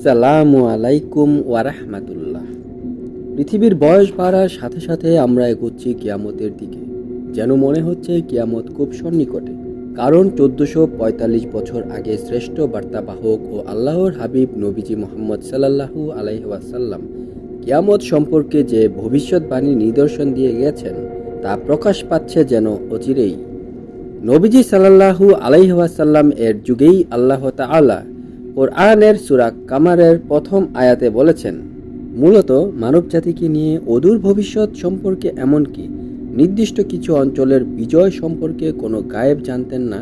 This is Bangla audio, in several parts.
আসসালামু আলাইকুম ওয়ারাহমাতুল্লাহ পৃথিবীর বয়স বাড়ার সাথে সাথে আমরা এগোচ্ছি কিয়ামতের দিকে, যেন মনে হচ্ছে কিয়ামত খুব সন্নিকটে। কারণ চোদ্দশো পঁয়তাল্লিশ বছর আগে শ্রেষ্ঠ বার্তাবাহক ও আল্লাহর হাবিব নবীজি মোহাম্মদ সাল্লাল্লাহু আলাইহাসাল্লাম কিয়ামত সম্পর্কে যে ভবিষ্যৎবাণী নিদর্শন দিয়ে গেছেন, তা প্রকাশ পাচ্ছে যেন অচিরেই। নবীজি সাল্লাল্লাহু আলাইহাসাল্লাম এর যুগেই আল্লাহ তাআলা কোরআনের সুরা কামারের প্রথম আয়াতে বলেছেন, মূলত মানবজাতিকে নিয়ে অদূর ভবিষ্যৎ সম্পর্কে এমনকি নির্দিষ্ট কিছু অঞ্চলের বিজয় সম্পর্কে কোনো গায়েব জানতেন না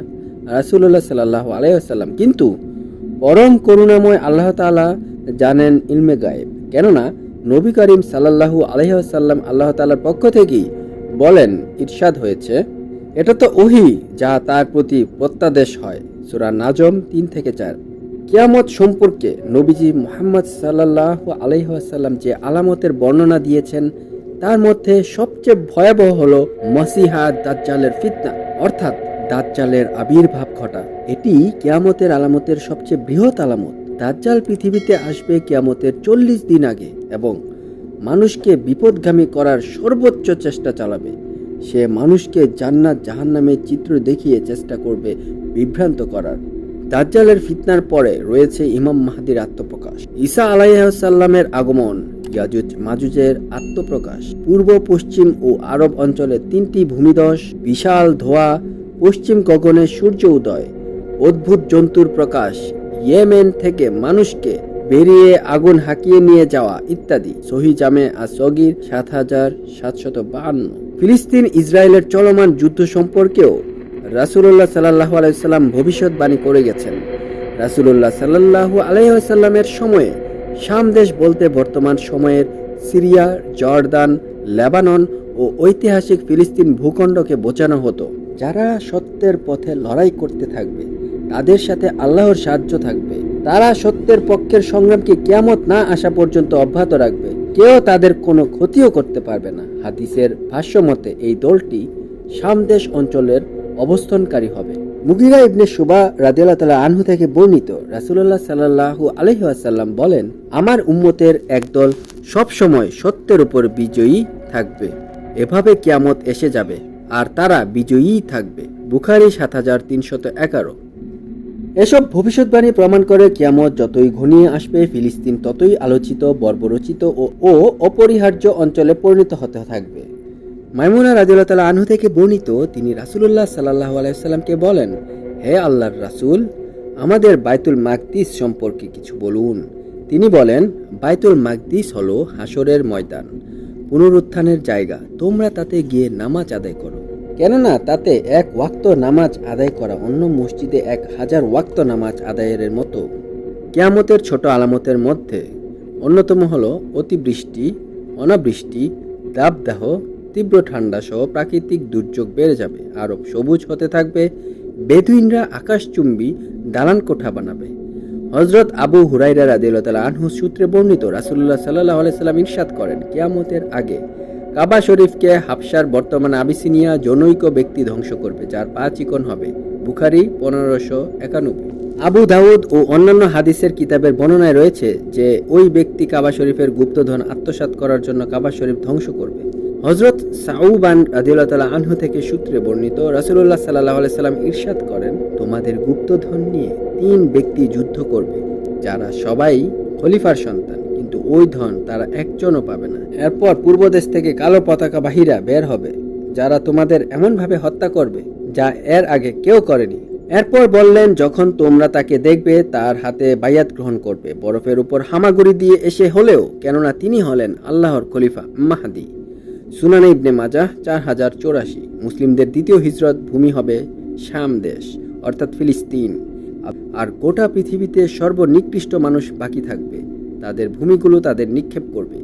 রাসুল্লাহ সাল্লাহ আলাইসাল্লাম কিন্তু পরম করুণাময় আল্লাহ তাআলা জানেন ইলমে গায়েব। কেননা নবী করিম সাল্লাল্লাহু আলহিহাসাল্লাম আল্লাহ তাআলার পক্ষ থেকেই বলেন, ইরশাদ হয়েছে। এটা তো ওহি যা তার প্রতি প্রত্যাদেশ হয়। সূরা নাজম তিন থেকে চার। কিয়ামত সম্পর্কে নবীজি মোহাম্মদ সাল্লাহ আলহিহাসাল্লাম যে আলামতের বর্ণনা দিয়েছেন, তার মধ্যে সবচেয়ে ভয়াবহ হলো মসিহা দাজ্জালের ফিতনা, অর্থাৎ দাজ্জালের আবির্ভাব ঘটা। এটি কিয়ামতের আলামতের সবচেয়ে বৃহৎ আলামত। দাজ্জাল পৃথিবীতে আসবে কিয়ামতের চল্লিশ দিন আগে এবং মানুষকে বিপদগামী করার সর্বোচ্চ চেষ্টা চালাবে। সে মানুষকে জান্নাত জাহান্নামের চিত্র দেখিয়ে চেষ্টা করবে বিভ্রান্ত করার। দাজ্জালের ফিতনার পরে রয়েছে ইমাম মাহাদির আত্মপ্রকাশ। ঈসা আলাইসাল্লামের আগমন, ইয়াজুজ মাজুজের আত্মপ্রকাশ। পূর্ব, পশ্চিম ও আরব অঞ্চলে তিনটি ভূমিধস, বিশাল ধোয়া, পশ্চিম গগনে সূর্য উদয়, অদ্ভুত জন্তুর প্রকাশ, ইয়েমেন থেকে মানুষকে বেরিয়ে আগুন হাঁকিয়ে নিয়ে যাওয়া ইত্যাদি। সহি জামে আর সগির সাত হাজার সাতশত বাহান্ন। ফিলিস্তিন ইসরায়েলের চলমান যুদ্ধ সম্পর্কেও রাসুল্লাহ সাল্লাহ আলাইসাল্লাম ভবিষ্যৎবাণী করে গেছেন। রাসুল্লাহ সাল্লাহ আলাইসাল্লামের সময়ে শাম দেশ বলতে বর্তমান সময়ের সিরিয়া, জর্দান, লেবানন ও ঐতিহাসিক ফিলিস্তিন ভূখণ্ডকে বোঝানো হতো। যারা সত্যের পথে লড়াই করতে থাকবে, তাদের সাথে আল্লাহর সাহায্য থাকবে। তারা সত্যের পক্ষের সংগ্রামকে কিয়ামত না আসা পর্যন্ত অব্যাহত রাখবে। কেউ তাদের কোনো ক্ষতিও করতে পারবে না। হাদিসের ভাষ্য মতে এই দলটি সামদেশ অঞ্চলের অবস্থানকারী হবে। মুগিরা ইবনে সুবা রাদিয়াল্লাহু তালা আনহু থেকে বর্ণিত রাসূলুল্লাহ সাল্লাল্লাহু আলাইহি ওয়াসাল্লাম বলেন, আমার উম্মতের একদল সব সময় সত্যের উপর বিজয়ী থাকবে। এভাবে কিয়ামত এসে যাবে আর তারা বিজয়ীই থাকবে। বুখারি সাত হাজার তিনশত এগারো। এসব ভবিষ্যৎবাণী প্রমাণ করে কিয়ামত যতই ঘনিয়ে আসবে, ফিলিস্তিন ততই আলোচিত, বর্বরচিত ও অপরিহার্য অঞ্চলে পরিণত হতে থাকবে। মাইমুনা রাজুল্লাহ তালা আনহু থেকে বর্ণিত তিনি রাসুলুল্লাহ সাল্লাহ আলাইসাল্লামকে বলেন, হে আল্লাহর রাসূল, আমাদের বাইতুল মাকদিস সম্পর্কে কিছু বলুন। তিনি বলেন, বাইতুল মাকদিস হলো হাসরের ময়দান, পুনরুত্থানের জায়গা। তোমরা তাতে গিয়ে নামাজ আদায় করো। কেননা তাতে এক ওয়াক্ত নামাজ আদায় করা অন্য মসজিদে এক হাজার ওয়াক্ত নামাজ আদায়ের মতো। কেয়ামতের ছোট আলামতের মধ্যে অন্যতম হল অতিবৃষ্টি, অনাবৃষ্টি, দাবদাহ তীব্র ঠান্ডা সহ প্রাকৃতিক দুর্যোগ বেড়ে যাবে। আরও সবুজ হতে থাকবে, বেদুইনরা আকাশচুম্বী দালান কোঠা বানাবে। হজরত আবু হুরাইরা রাদিল্লা আনহু সূত্রে বর্ণিত রাসুল্লাহ সাল্লাহ আলাইসাল্লাম ইরশাদ করেন, কিয়ামতের আগে কাবা শরীফকে হাফসার বর্তমান আবিসিনিয়া জনৈক ব্যক্তি ধ্বংস করবে, যার পা চিকন হবে, বুখারি পনেরোশো একানব্বই। আবু দাউদ ও অন্যান্য হাদিসের কিতাবের বর্ণনায় রয়েছে যে, ওই ব্যক্তি কাবা শরীফের গুপ্তধন আত্মসাৎ করার জন্য কাবা শরীফ ধ্বংস করবে। হজরত সাউবান রাদিউল্লাহ আনহু থেকে সূত্রে বর্ণিত রাসুল্লাহ সাল্লাহ সাল্লাম ইরশাদ করেন, তোমাদের গুপ্তধন নিয়ে তিন ব্যক্তি যুদ্ধ করবে, যারা সবাই খলিফার সন্তান, কিন্তু ওই ধন তারা একজনও পাবে না। এরপর পূর্ব দেশ থেকে কালো পতাকা বাহিরা বের হবে, যারা তোমাদের এমনভাবে হত্যা করবে, যা এর আগে কেউ করেনি। এরপর বললেন, যখন তোমরা তাকে দেখবে, তার হাতে বাইয়াত গ্রহণ করবে। বরফের উপর হামাগুড়ি দিয়ে এসে হলেও, কেননা তিনি হলেন আল্লাহর খলিফা মাহাদি। সুনানে ইবনে মাজাহ, চার হাজার চৌরাশি। মুসলিমদের দ্বিতীয় হিজরত ভূমি হবে শাম দেশ, অর্থাৎ ফিলিস্তিন। আর গোটা পৃথিবীতে সর্বনিকৃষ্ট মানুষ বাকি থাকবে। তাদের ভূমিগুলো তাদের নিক্ষেপ করবে।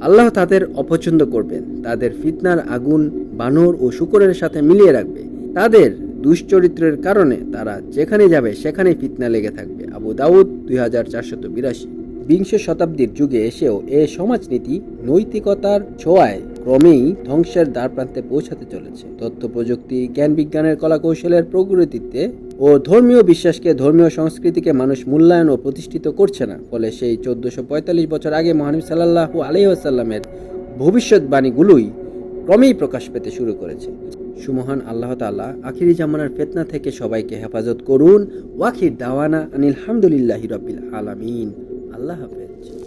আল্লাহ তাদের অপছন্দ করবেন। তাদের ফিতনার আগুন, বানর ও শুকরের সাথে মিলিয়ে রাখবে। তাদের দুশ্চরিত্রের কারণে তারা যেখানে যাবে সেখানে ফিতনা লেগে থাকবে। আবু দাউদ, দুই হাজার চারশত বিরাশি। বিংশ শতাব্দীর যুগে এসেও এ সমাজনীতি নৈতিকতার ছোঁয়ায় ক্রমেই ধ্বংসের দ্বার প্রান্তে পৌঁছাতে চলেছে। তথ্য প্রযুক্তি জ্ঞান বিজ্ঞানের কলা কৌশলের প্রগতিতে ও ধর্মীয় বিশ্বাসকে ধর্মীয় সংস্কৃতিকে মানুষ মূল্যায়ন ও প্রতিষ্ঠিত করছে না। ফলে সেই চোদ্দশো বছর আগে মহানবী সাল্লাহু আলহিহাসাল্লামের ভবিষ্যৎবাণীগুলোই ক্রমেই প্রকাশ পেতে শুরু করেছে। সুমহান আল্লাহ তাআলা আখিরি জামানার ফেতনা থেকে সবাইকে হেফাজত করুন। ওয়াখির দাওয়ানা আনিল হামদুলিল্লাহি রবিল আলামিন। আল্লাহ হাফেজ।